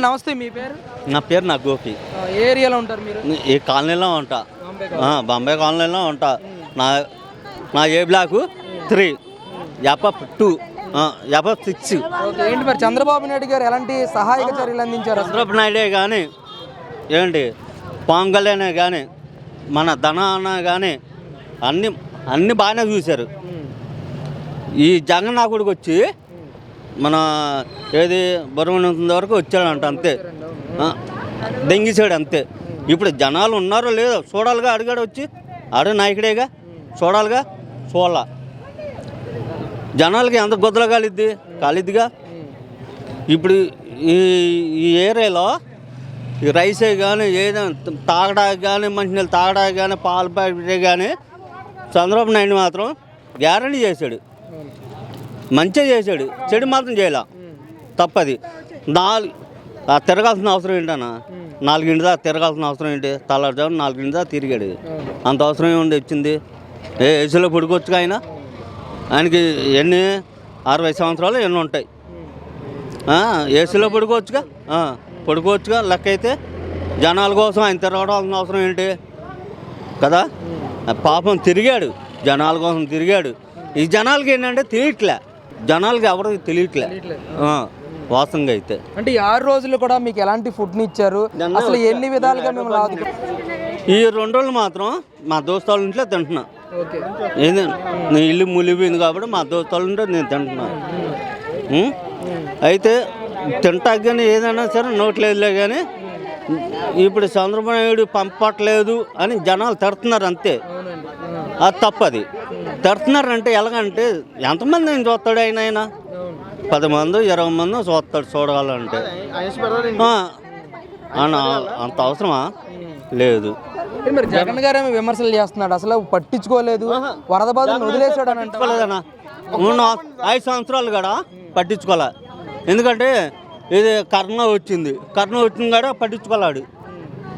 నమస్తే మీ పేరు? నా పేరు నా గోపి. ఏ ఏరియాలో ఉంటారు మీరు? ఈ కాలనీలో ఉంటా. బాంబే ఆ, బాంబే కాలనీలో ఉంటా. నా నా A block? Three. F two. F six. Okay ఏంటి మరి చంద్రబాబు నాయుడు గారు ఎలాంటి సహాయక చర్యలు అందించారు అసలు? చంద్రబాబు నాయుడే కానీ ఏంటి పవన్ కళ్యాణ్ కానీ మన ధన అన్న కానీ అన్ని అన్ని బాగానే చూశారు. ఈ జగన్ నాకుడికి వచ్చి మన ఏది బరువునంత వరకు వచ్చాడంట అంతే. దెంగిసాడు అంతే. ఇప్పుడు జనాలు ఉన్నారో లేదో చూడాలిగా అడిగాడు వచ్చి. ఆడు నాయకుడేగా చూడాలిగా చూడాల. జనాలకి ఎంత గుద్దలు కాలిద్ది? కాలిద్దిగా. ఇప్పుడు ఈ ఈ ఏరియాలో ఈ రైసే కానీ ఏదైనా తాగడానికి కానీ మంచినీళ్ళు తాగడానికి కానీ పాలు ప్యాకెట్ కానీ చంద్రబాబు నాయుడు మాత్రం గ్యారంటీ చేశాడు. మంచిగా చేశాడు చెడు మాత్రం చేయాల. తప్పది. నాలుగు తిరగాల్సిన అవసరం ఏంటన్నా? ఉమ్, నాలుగింటి తిరగాల్సిన అవసరం ఏంటి? తలారుజాము నాలుగింటి దాకా తిరిగాడు. అంత అవసరం ఏముంది? వచ్చింది. ఏ ఏసీలో పడుకోవచ్చు ఆయన? ఆయనకి ఎన్ని? అరవై సంవత్సరాలు ఎన్ని ఉంటాయి. ఏసీలో పడుకోవచ్చుగా? పడుకోవచ్చుగా? లెక్క అయితే జనాల కోసం ఆయన తిరగడాల్సిన అవసరం ఏంటి? కదా? పాపం తిరిగాడు. జనాల కోసం తిరిగాడు. ఈ జనాలకి ఏంటంటే తెలియట్లే జనాలకి ఎవరికి తెలియట్లే. వాస్తవంగా అయితే. అంటే ఈ ఆరు రోజులు కూడా మీకు ఎలాంటి ఫుడ్ని ఇచ్చారు? అసలు ఎన్ని విధాలుగా ఆదుకున్నారు ఈ రెండు రోజులు మాత్రం మా దోస్తాల ఇంట్లో తింటున్నా. ఏంది? నీ ఇల్లు ములిపోయింది కాబట్టి మా దోస్తాల ఇంట్లో నేను తింటున్నా? అయితే తింటాక కానీ ఏదైనా సరే నోట్లేదులే కానీ ఇప్పుడు చంద్రబాబు నాయుడు పంపట్లేదు అని జనాలు తిడుతున్నారు అంతే. అది తప్పది. తిడుతున్నారంటే ఎలాగంటే ఎంతమంది నేను చూస్తాడు ఆయన ఆయన? పది మంది ఇరవై మంది చూస్తాడు చూడాలంటే. అన్న అంత అవసరమా? లేదు. మరి జగన్ గారు ఏమో విమర్శలు చేస్తున్నాడు. అసలు పట్టించుకోలేదు. వరద బాధలను వదిలేశాడు అని ఉన్న ఐదు సంవత్సరాలు కూడా పట్టించుకోలే. ఎందుకంటే ఇది కరోనా వచ్చింది. కరోనా వచ్చింది కూడా పట్టించుకోలేడు.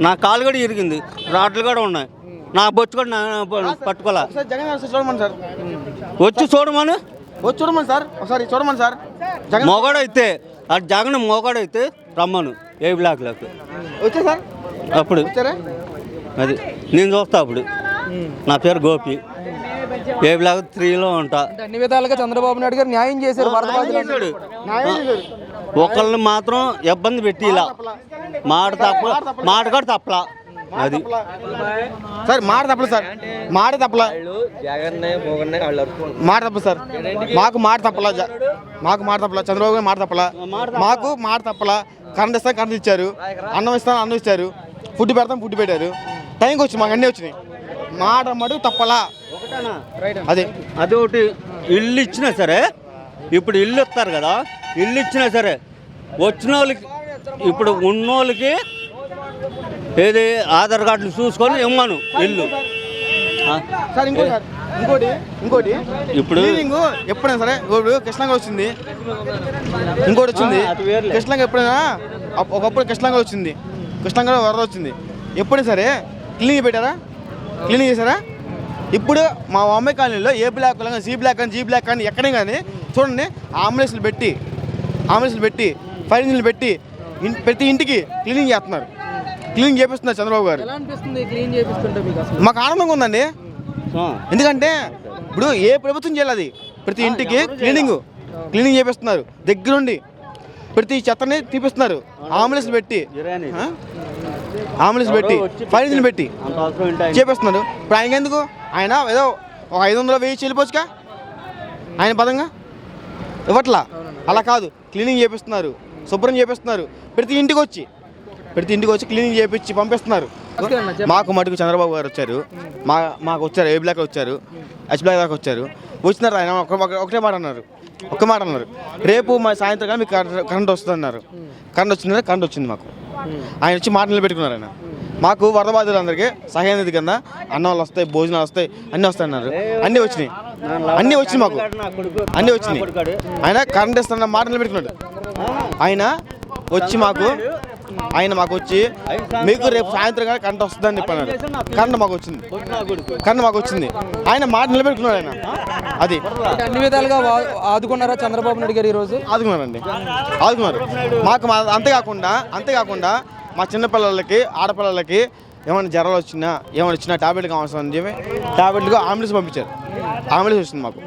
నా కాలు కూడా ఇరిగింది. రాడ్లు కూడా ఉన్నాయి. నా బొచ్చు కూడా నా- పట్టుకోలే సార్ జగన్ గారు చూడమని సార్. వచ్చి చూడమను? వచ్చి చూడమని సార్ ఒకసారి చూడమని సార్. జగన్ మొగాడైతే ఆ జగన్ మొగాడైతే రమ్మను ఏ బ్లాక్లోకి వచ్చే సార్. అప్పుడు. వచ్చారా? అది నేను చూస్తా అప్పుడు. నా పేరు గోపి. ఏ బ్లాక్ త్రీలో ఉంటా. అన్ని విధాలుగా చంద్రబాబు నాయుడు గారు న్యాయం చేశారు. ఒకళ్ళని మాత్రం ఇబ్బంది పెట్టిలా. మాట తప్ప మాట కూడా తప్పలా. అది సార్ మాట తప్పలేదు సార్. మాట తప్పలా. మాట తప్ప సార్. మాకు మాట తప్పలా జ- మాకు మాట తప్పలా. చంద్రబాబు గారు మాట తప్పలా. మాకు మాట తప్పలా. కరెంట్ ఇస్తాను కరెంట్ ఇచ్చారు. అన్నం ఇస్తాను అన్నం ఇచ్చారు. ఫుడ్ పెడతాం ఫుడ్ పెట్టారు. టైంకి వచ్చి మాకు అన్నీ వచ్చినాయి. మాట మటుకు తప్పలా. అదే. అది ఒకటి ఇల్లు ఇచ్చినా సరే ఇప్పుడు ఇల్లు ఇస్తారు కదా ఇల్లు ఇచ్చినా సరే వచ్చిన వాళ్ళకి ఇప్పుడు ఉన్నోళ్ళకి ఏది? ఆధార్ కార్డులు చూసుకొని ఇమ్మను ఇల్లు. సార్ ఇంకోటి సార్. ఇంకోటి ఇంకోటి. ఇప్పుడు? ఎప్పుడైనా సరే ఇప్పుడు కృష్ణంగా వచ్చింది. ఇంకోటి వచ్చింది. కృష్ణంగా ఎప్పుడైనా ఒకప్పుడు కృష్ణంగా వచ్చింది. కృష్ణంగా వరద వచ్చింది. ఎప్పుడైనా సరే క్లీనింగ్ పెట్టారా? క్లీనింగ్ చేశారా? ఇప్పుడు మా అమ్మాయి కాలనీలో ఏ బ్లాక్ కానీ సి బ్లాక్ కానీ జీ బ్లాక్ కానీ ఎక్కడే కానీ చూడండి అంబులెన్స్లు పెట్టి అంబులెన్స్లు పెట్టి ఫైర్ ఇంజిన్లు పెట్టి ప్రతి ఇంటికి క్లీనింగ్ చేస్తున్నారు. క్లీనింగ్ చేపిస్తున్నారు చంద్రబాబు గారు. ఎలా అనిపిస్తుంది క్లీన్ చేపిస్తుంటే మీకు అసలు? మాకు ఆనందంగా ఉందండి. ఆ, ఎందుకంటే ఇప్పుడు ఏ ప్రభుత్వం చేయాలి అది? ప్రతి ఇంటికి క్లీనింగ్. క్లీనింగ్ చేపిస్తున్నారు. దగ్గరుండి ప్రతి చెత్తని తీపిస్తున్నారు. అంబులెన్స్ పెట్టి. బిర్యానీ ఆ? అంబులెన్స్ పెట్టి. ఫైర్ ఇంజిన్ పెట్టి? చేపిస్తున్నారు. ఇప్పుడు ఆయన ఎందుకు? ఆయన ఏదో ఒక ఐదు వందలు వెయ్యి చెల్లిపోవచ్చుగా ఆయన పదంగా? ఇవ్వట్లా? అలా కాదు. క్లీనింగ్ చేపిస్తున్నారు. శుభ్రం చేపిస్తున్నారు. ప్రతి ఇంటికి వచ్చి. ప్రతి ఇంటికి వచ్చి క్లీనింగ్ చేపించి పంపిస్తున్నారు. మాకు మటుకు చంద్రబాబు గారు వచ్చారు. మా మాకు వచ్చారు ఏ బ్లాక్ వచ్చారు హెచ్ బ్లాక్ దాకా వచ్చారు. వచ్చినారు ఆయన ఒక ఒక- ఒకటే మాట అన్నారు. ఒక్క మాట అన్నారు. రేపు మా సాయంత్రం కానీ మీకు కరెంట్- కరెంట్ వస్తుంది అన్నారు కరెంట్ వచ్చిందంటే కరెంట్ వచ్చింది మాకు. ఆయన వచ్చి మాట నిలబెట్టుకున్నారు ఆయన. మాకు వరద బాధితులందరికీ సహాయం నిధి కింద అన్నాలు వస్తాయి భోజనాలు వస్తాయి అన్నీ వస్తాయి అన్నారు. అన్నీ వచ్చినాయి. అన్నీ వచ్చినాయి మాకు. అన్నీ వచ్చినాయి. ఆయన కరెంట్ ఇస్తున్న మాట నిలబెట్టుకున్నాడు. ఆయన వచ్చి మాకు ఆయన మాకు వచ్చి మీకు రేపు సాయంత్రం కానీ కరెంట్ వస్తుందని చెప్పన్నారు కరెంట్ మాకు వచ్చింది కరెంట్ మాకు వచ్చింది ఆయన మాట నిలబెట్టుకున్నాడు ఆయన. అది. అన్ని విధాలుగా ఆదుకున్నారా చంద్రబాబు నాయుడు గారు ఈరోజు? ఆదుకున్నారండి. ఆదుకున్నారు. మాకు అంతేకాకుండా అంతేకాకుండా మా చిన్నపిల్లలకి ఆడపిల్లలకి ఏమైనా జ్వరాలు వచ్చినా ఏమైనా వచ్చినా టాబ్లెట్ కావాల్సిన చెప్పి టాబ్లెట్గా అంబులెన్స్ పంపించారు. అంబులెన్స్ వచ్చింది మాకు.